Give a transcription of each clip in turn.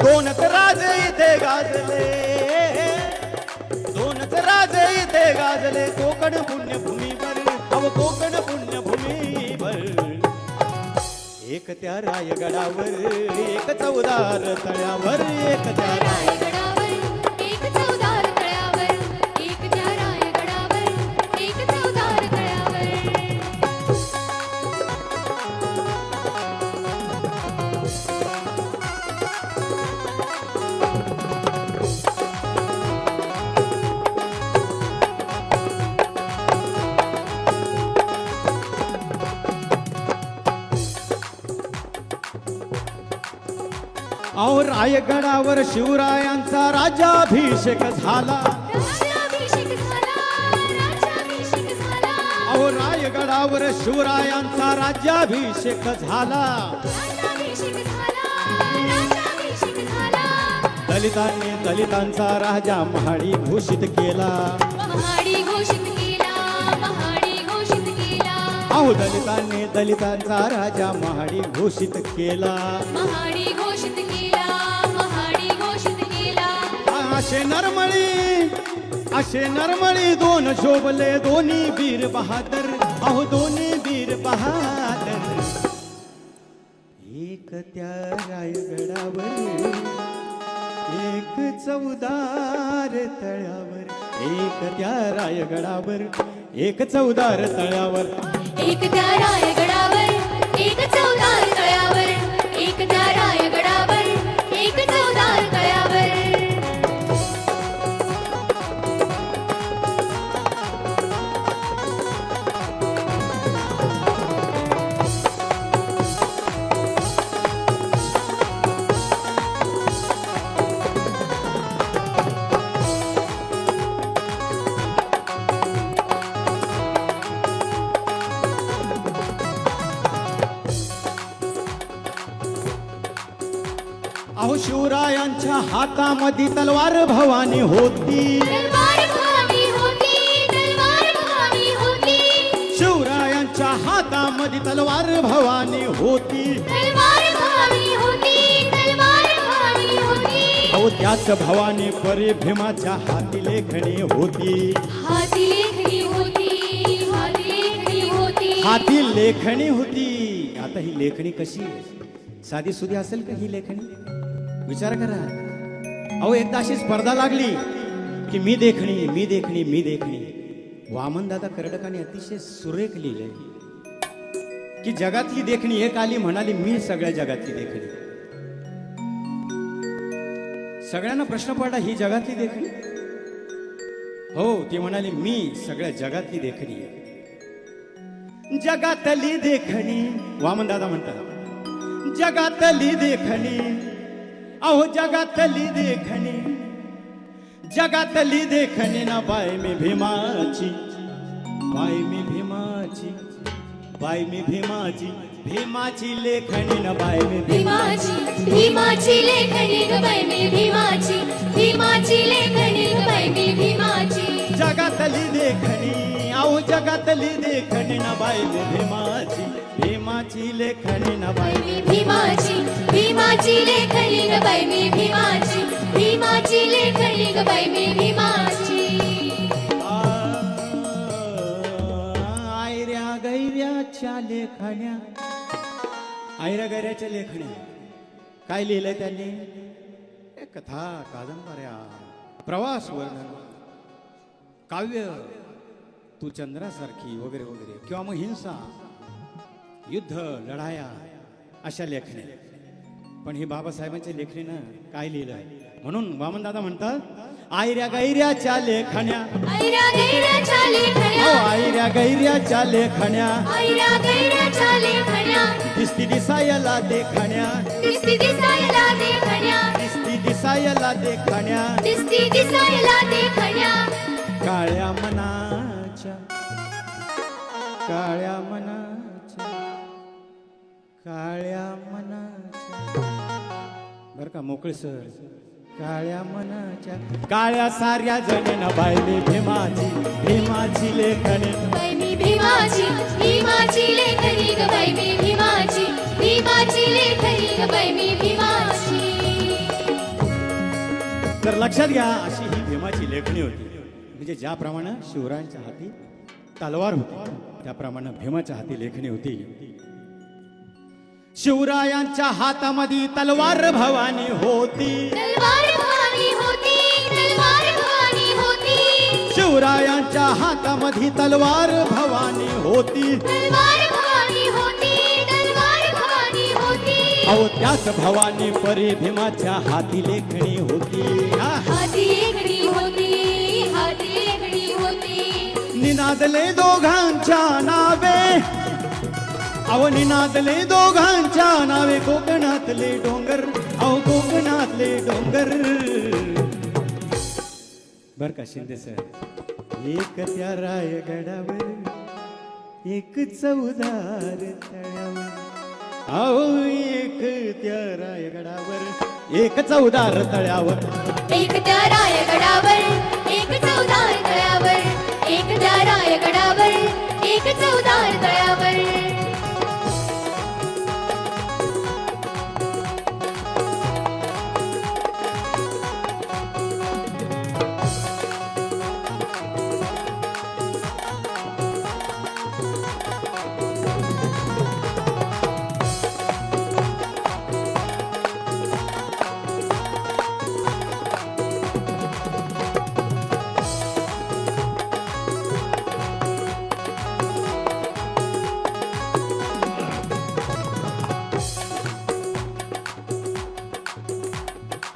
दोनच राजे इथे गाजले. दोनच राजे इथे गाजले. कोकण पुण्यभूमीवर अव कोकण पुण्यभूमीवर. एक त्या रायगडावर एक चौदार तळ्यावर एक त्या राय रायगडावर शिवरायांचा राजाभिषेक झाला. अहो रायगडावर शिवरायांचा राज्याभिषेक झाला. दलितांनी दलितांचा राजा महाडी घोषित केला. महाडी घोषित केला महाडी घोषित केला. अहो दलितांनी दलितांचा राजा महाडी घोषित केला. महाडी घोषित केला असे नरमळी असे नरमळी दोन शोभले दोन्ही बीर बहादर. अहो दोन्ही बीर बहादर. एक त्या रायगडावर एक चौदार तळ्यावर. एक त्या रायगडावर एक चौदार तळ्यावर. एक त्या रायगडावर एक चौदार शिवरायांच्या हातामध्ये तलवार भवानी होती. तलवार भवानी होती तलवार भवानी होती. शिवरायांच्या हातामध्ये तलवार भवानी होती. तलवार भवानी होती तलवार भवानी होती. अहो त्याच भवानी परी भीमाच्या हाती लेखणी होती. हाती लेखणी होती आता ही लेखणी कशी साधी सुधी असेल का ही लेखणी? विचार करा. अहो एकदा अशी स्पर्धा लागली की मी देखणी मी देखणी मी देखणी. वामनदादा कर्डकाने अतिशय सुरेख लिहिलंय की जगातली देखणी एक आली म्हणाली मी सगळ्या जगातली देखणी. सगळ्यांना प्रश्न पडला ही जगातली देखणी? हो ती म्हणाली मी सगळ्या जगातली देखणी आहे. जगातली देखणी वामनदादा म्हणतात. जगातली देखणी अहो जगातली देखणी जगातली देखणी ना बाय मी भीमाची बाय मी भीमाची बाय मी भीमाची भीमाची लेखणी ना बाय मी भीमाची. भीमाची लेखणी ग बाई मी भीमाची भीमाची लेखणी ग बाई मी भीमाची. जगातली देखणी अहो जगातली देखणी ना बाय मी भीमाची. भीमाची लेखणी ना बाय मी भीमाची भीमाची लेखणी ग बाई. मी भीमाची भीमाची लेखणी ग बाई. मी भीमाची. आयऱ्या गैऱ्याच्या लेखण्या. आयऱ्या गैऱ्याच्या लेखण्या. काय लिहिलंय त्यांनी? कथा कादंबऱ्या. प्रवास वर्णन. काव्य. तू चंद्रासारखी वगैरे वगैरे. किंवा मग हिंसा. युद्ध लढाया अशा लेखण्या पण ही बाबासाहेबांच्या लेखणीनं काय लिहिलंय म्हणून वामनदादा म्हणतात आयऱ्या गैऱ्याच्या लेखण्या. हो आईऱ्या गैऱ्याच्या लेखण्या. ऐरा गैराच्या लेखण्या. दिसती दिसायला देखण्या. दिसती दिसायला देखण्या. दिसती दिसायला देखण्या. दिसती दिसायला देखण्या. काळ्या मनाच्या काळ्या मनाच्या. काळ्या मनाच्या बर का मोकळे सर. काळ्या मनाच्या काळ्या साऱ्या जणीन बायली भीमाची भीमाची लेखणी. बाई मी भीमाची भीमाची लेखनी ग बाई मी भीमाची भीमाची लेखनी ग बाई मी भीमाची लक्षात घ्या अशी ही भीमाची लेखणी होती. म्हणजे ज्याप्रमाणे शिवरायांच्या हाती तलवार होती त्याप्रमाणे भीमाच्या हाती लेखणी होती. शिवरायांच्या हातामध्ये तलवार भवानी होती. तलवार भवानी होती तलवार भवानी होती. शिवरायांच्या हातामध्ये तलवार भवानी होती. तलवार भवानी होती तलवार भवानी होती. अहो त्याच भवानी परी भीमाच्या हाती लेखणी होती. हाती एकडी होती हाती एकडी होती. निनादले दोघांच्या नावे. अहो निनादले दोघांच्या नावे कोकणातले डोंगर. अहो कोकणातले डोंगर. बर का शिंदे सर. एक त्या रायगडावर एक चौदार तळ्यावर. अहो एक त्या रायगडावर एक चौदार तळ्यावर. एक त्या रायगडावर एक चौदार तळ्यावर. एक त्या रायगडावर एक चौदार तळ्यावर.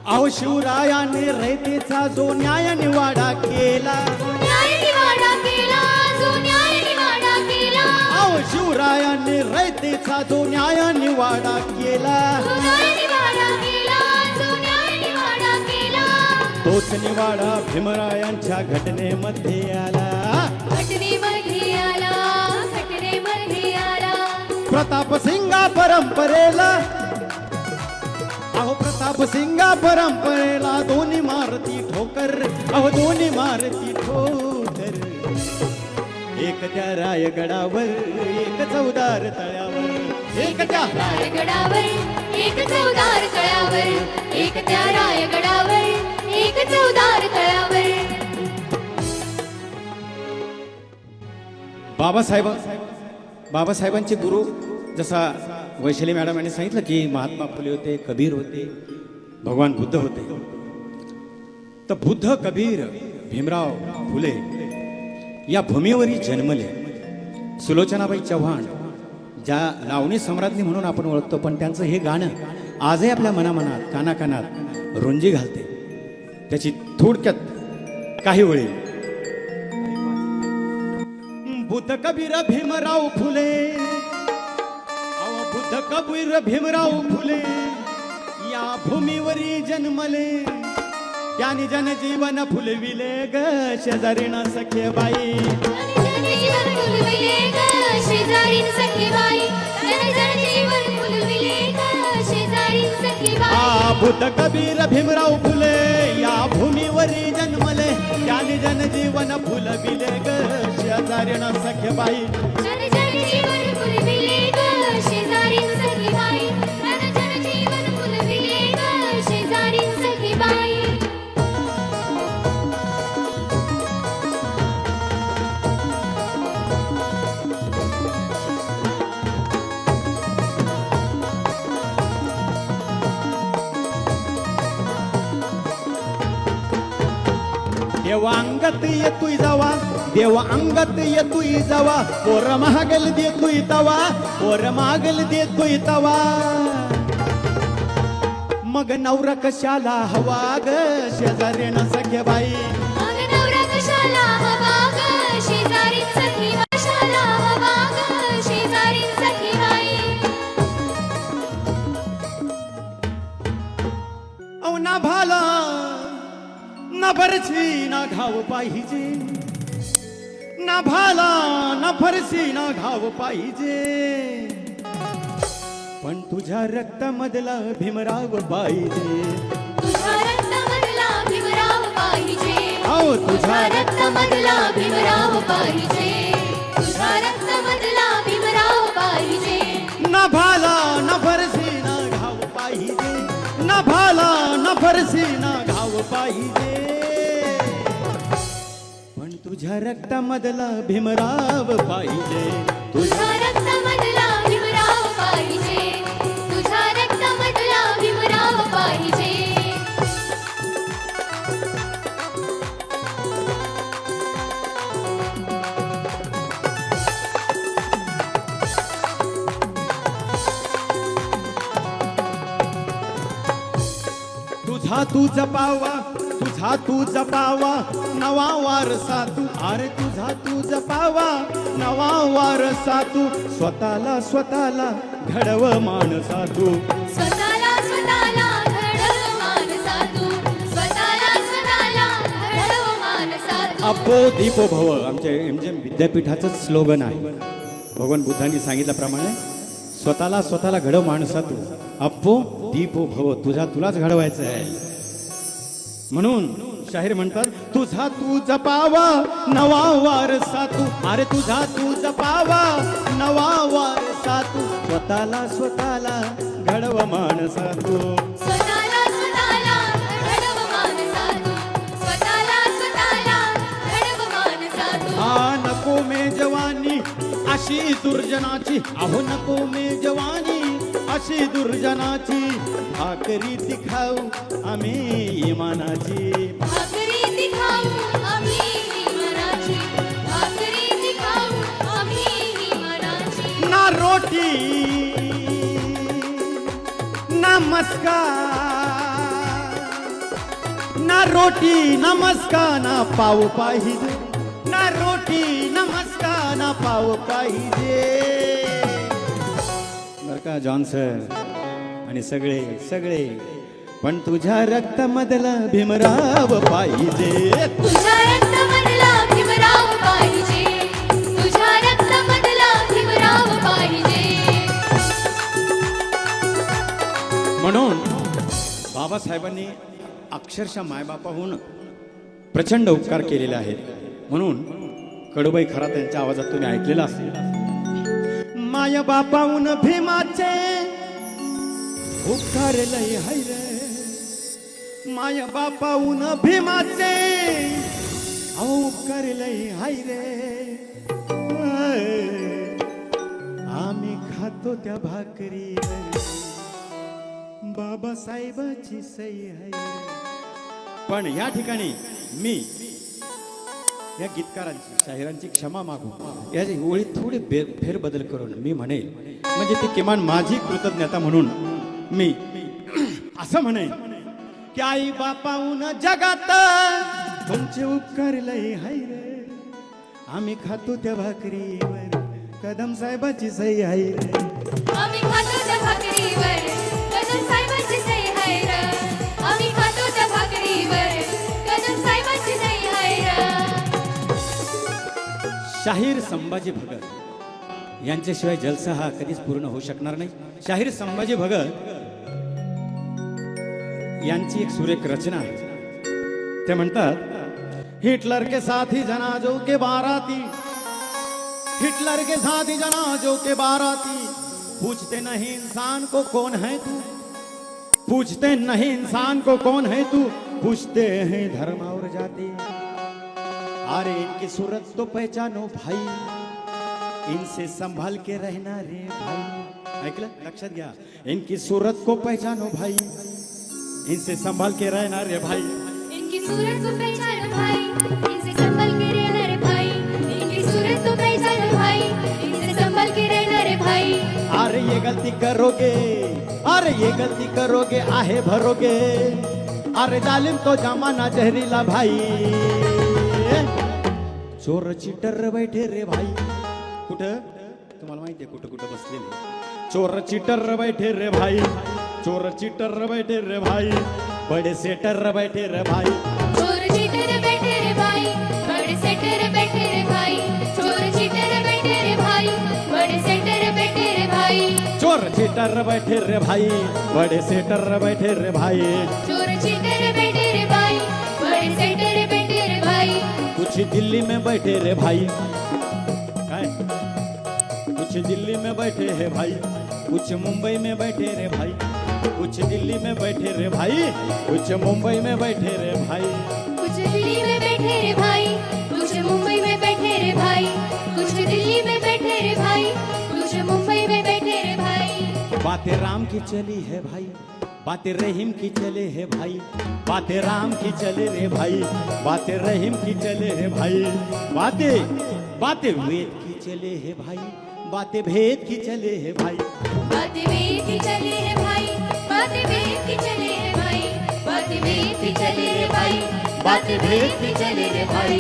अहो शिवरायाने रयतेचा जो न्याय निवाडा केला. न्याय निवाडा केला जो न्याय निवाडा केला. अहो शिवरायाने रयतेचा जो न्याय निवाडा केला. तोच निवाडा भीमरायांच्या घटनेमध्ये आला. प्रताप सिंगा परंपरेला अहो प्रताप सिंगा परंपरेला दोन्ही मारती ठोकर. अहो दोन्ही मारती ठोकर. एक त्या रायगडावर एक चौदार तळ्यावर. एक त्या रायगडावर एक चौदार तळ्यावर. एक त्या रायगडावर एक चौदार तळ्यावर. बाबासाहेब बाबासाहेबांचे गुरु जसा वैशाली मॅडम यांनी सांगितलं की महात्मा फुले होते कबीर होते भगवान बुद्ध होते. तर बुद्ध कबीर भीमराव फुले या भूमीवरी जन्मले. सुलोचनाबाई चव्हाण ज्या लावणी सम्राज्ञी म्हणून आपण ओळखतो पण त्यांचं हे गाणं आजही आपल्या मनामनात कानाकानात रुंजी घालते. त्याची थोडक्यात काही वेळी बुद्ध कबीर भीमराव फुले कबीर भीमराव फुले या भूमीवरी जन्मले. त्याने जनजीवन फुलविले ग शेजारीण सखे बाई बुद्ध कबीर भीमराव फुले या भूमीवरी जन्मले. त्याने जनजीवन फुलविले ग शेजारीण सखे बाई अंगत येतोय जावा. देव अंगत येतोय जावा. पोर महागल देतोय तवा. पोर मागल देतोय तवा. मग नवरा कशाला हवा ग? शेजारीण सख्या बाई. ना भरशी ना घाव पाहिजे. ना भाला ना फरशी ना घाव पाहिजे. पण तुझ्या तुझ्या रक्तामधला भीमराव पाहिजे. अहो तुझ्या तुझ्या रक्तामधला भीमराव पाहिजे. तुझ्या रक्तामधला भीमराव पाहिजे. ना भाला ना ना घाव पाहिजे. ना भाला ना ना घाव पाहिजे. तुझ्या रक्तामधला भीमराव पाहिजे. तुझ्या रक्तामधला भीमराव पाहिजे. तुझ्या रक्तामधला भीमराव पाहिजे. तुझा तू जपावा तुझा तू जपावा नवा वारसा तू. अरे तुझा तू जपावा नवा वारसा तू. स्वतःला स्वतःला घडव माणसा तू. स्वतःला स्वतःला घडव मानसा तू. स्वतःला स्वतःला घडव मानसा तू. अप्पो दीपो भव. आमच्या एम जे विद्यापीठाचं स्लोगन आहे. भगवान बुद्धांनी सांगितल्याप्रमाणे स्वतःला स्वतःला घडव माणसा तू. अप्पो दीपो भव. तुझा तुलाच घडवायचं आहे. म्हणून शाहीर म्हणतात तुझा तू जपावा नवा वारसा तू. अरे तुझा तू जपावा नवा वारसा तू. स्वतःला स्वतःला घडव माणसा तू. स्वतःला स्वतःला घडव मानसा तू. स्वतःला स्वतःला घडव मानसा तू. आ नको मे जवानी अशी दुर्जनाची. अहो नको मे जवानी अशी दुर्जनाची भाकरी दिखाऊ आम्ही इमानाची. भाकरी दिखाऊ आम्ही मनाची भाकरी दिखाऊ आम्ही मनाची ना रोटी ना मस्का ना रोटी ना मस्का ना पाव पाहिजे. ना रोटी ना मस्का ना पाव पाहिजे. का जॉन सर? आणि सगळे सगळे. पण तुझ्या रक्तामधला भीमराव पाहिजे. तुझ्या रक्तामधला भीमराव पाहिजे. तुझ्या रक्तामधला भीमराव पाहिजे. म्हणून बाबासाहेबांनी अक्षरशः मायबापाहून प्रचंड उपकार केलेले आहेत. म्हणून कडूबाई खरा त्यांच्या आवाजात तुम्ही ऐकलेला असेल. माय बापाहून भीमाचे उपकार लय हाय रे. माय उन भीमाचे अहो उपकार लय हाय रे. आम्ही खातो त्या भाकरी बाबासाहेबाची सई आहे पण या ठिकाणी मी या गीतकारांची शाहिरांची क्षमा मागू. याची ओळीत थोडी बे- फेरबदल करून मी म्हणेल. म्हणजे ती किमान माझी कृतज्ञता म्हणून मी. असं म्हणेन की आई बापाहून जगात तुमचे उपकार लय हाय रे. आम्ही खातो त्या भाकरीवर. कदम साहेबाची सही आहे रे. आम्ही खातो त्या भाकरीवर. कदम साहेबांची सही आहे र. आम्ही खातो त्या भाकरीवर. कदम साहेबांची सही आहे र. शाहीर संभाजी भगत. यांच्याशिवाय जलसा हा कधीच पूर्ण होऊ शकणार नाही. शाहीर संभाजी भगत यांची एक सुरेख रचना आहे. ते म्हणतात हिटलर के साथी जनाजो के बाराती हिटलर के साथी जनाजो के बाराती पूछते नहीं इंसान को कौन है तू? पूछते नहीं इंसान को कौन है तू? पूछते हैं धर्म और जाति। अरे इनकी सूरत तो पहचानो भाई इनसे संभाल के रहना रे भाई। ऐकलं? लक्षात घ्या इनकी सूरत को पहचानो भाई। इनसे संभाल के रहना रे भाई। इनकी सूरत को पहचानो भाई इनसे संभल के रहना रे भाई। इनकी सूरत को पहचानो भाई इनसे संभल के रहना रे भाई। अरे ये गलती करोगे अरे ये गलती करोगे आहे भरोगे। अरे जालिम तो जमाना जहरीला भाई। चोर चिटर बैठे रे भाई। कुठं? तुम्हाला माहितीये कुठं कुठं बसलेले. चोर चिटर बैठे रे भाई। चोर चिटर बैठे रे भाई बड़े सेटर बैठे रे भाई चोर चीटर बैठे रे भाई बड़े सेटर बैठे रे भाई चोर चीटर बैठे रे भाई बड़े सेटर बैठे रे भाई चोर चिटर बैठे रे भाई बड़े सेटर बैठे रे भाई चोर चीटर बैठे रे भाई बड़े सेटर बैठे रे भाई कुछ दिल्ली में बैठे रे भाई काय कुछ दिल्ली में बैठे हैं भाई कुछ मुंबई में बैठे रे भाई कुछ दिल्ली में बैठे रे भाई कुछ मुंबई में बैठे रे भाई। कुछ दिल्ली में बैठे रे भाई कुछ मुंबई में बैठे रे भाई। कुछ दिल्ली में बैठे रे भाई कुछ मुंबई में बैठे रे भाई। बातें राम की चली है भाई बातें रहीम की चले है भाई। बातें राम की चले रे भाई बातें रहीम की चले है भाई। बातें बातें वेद की चले है भाई बातें भेद की चले है भाई। बातें वेद की चले है भाई की चले रे भाई, बातें भेजती चले रे भाई।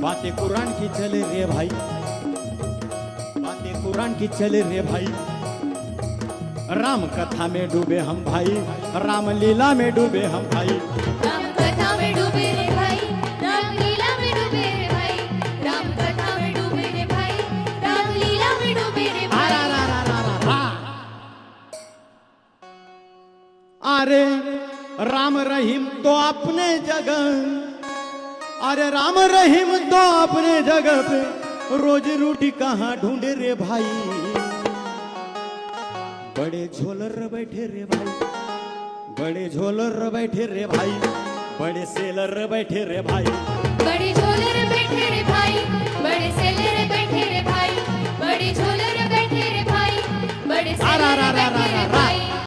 बातें कुरान की चले रे भाई, बातें कुरान की चले रे भाई। राम कथा में डूबे हम भाई, राम लीला में डूबे हम भाई। अरे राम रहीम तो अपने जग अरे राम रहीम तो अपने जग पे रोज रोटी कहाँ ढूंढे रे भाई? बड़े झोलर बैठे रे भाई बड़े झोलर बैठे रे भाई बड़े सेलर बैठे रे भाई। बड़े झोलर बैठे रे भाई बड़े सेलर बैठे रे भाई बड़े झोलर बैठे रे भाई बड़े सेलर बैठे रे भाई